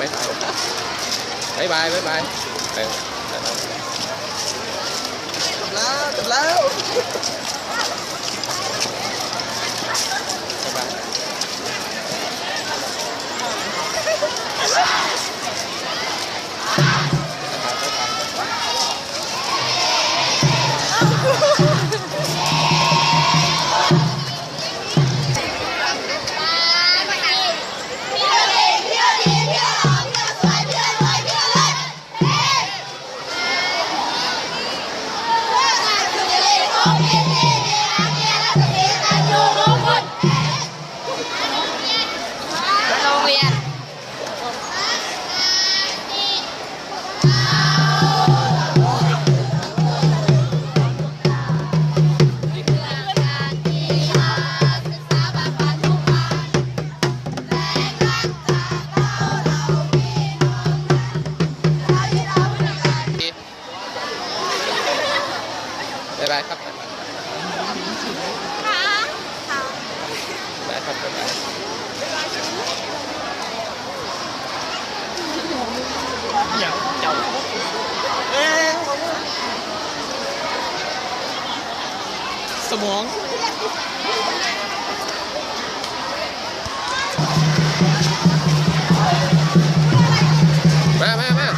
บ๊ายบายบ๊ายบาย บ๊ายบายเออบ๊ายบายจบแล้วจบแล้วบ๊ายบายบ๊ายบายครับบ๊ายบายบ๊ายบายครับบ๊ายบายเอ๊ะสมองมามามา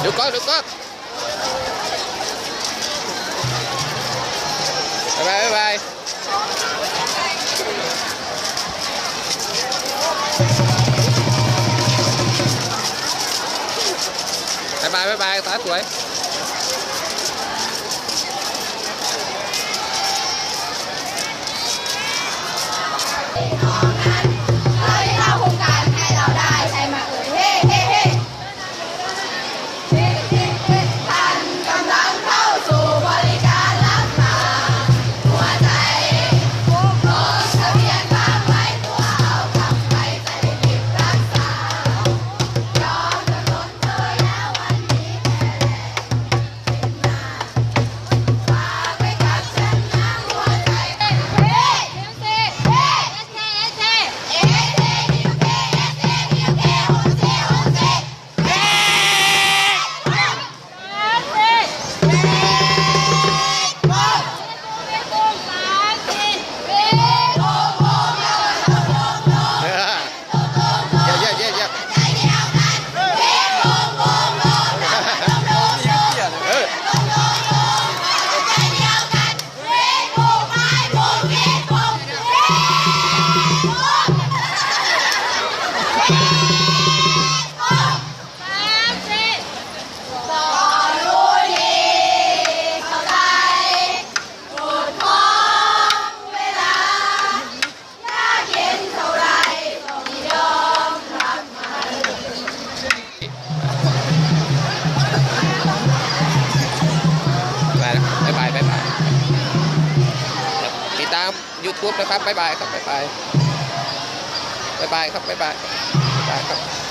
เดี๋ยวก่อนเดี๋ยวก่อน บ๊ายบายบ๊าย YouTube นะครับบ๊ายบายครับบ๊ายบาย บ๊ายบายครับบ๊ายบายบ๊ายบายครับ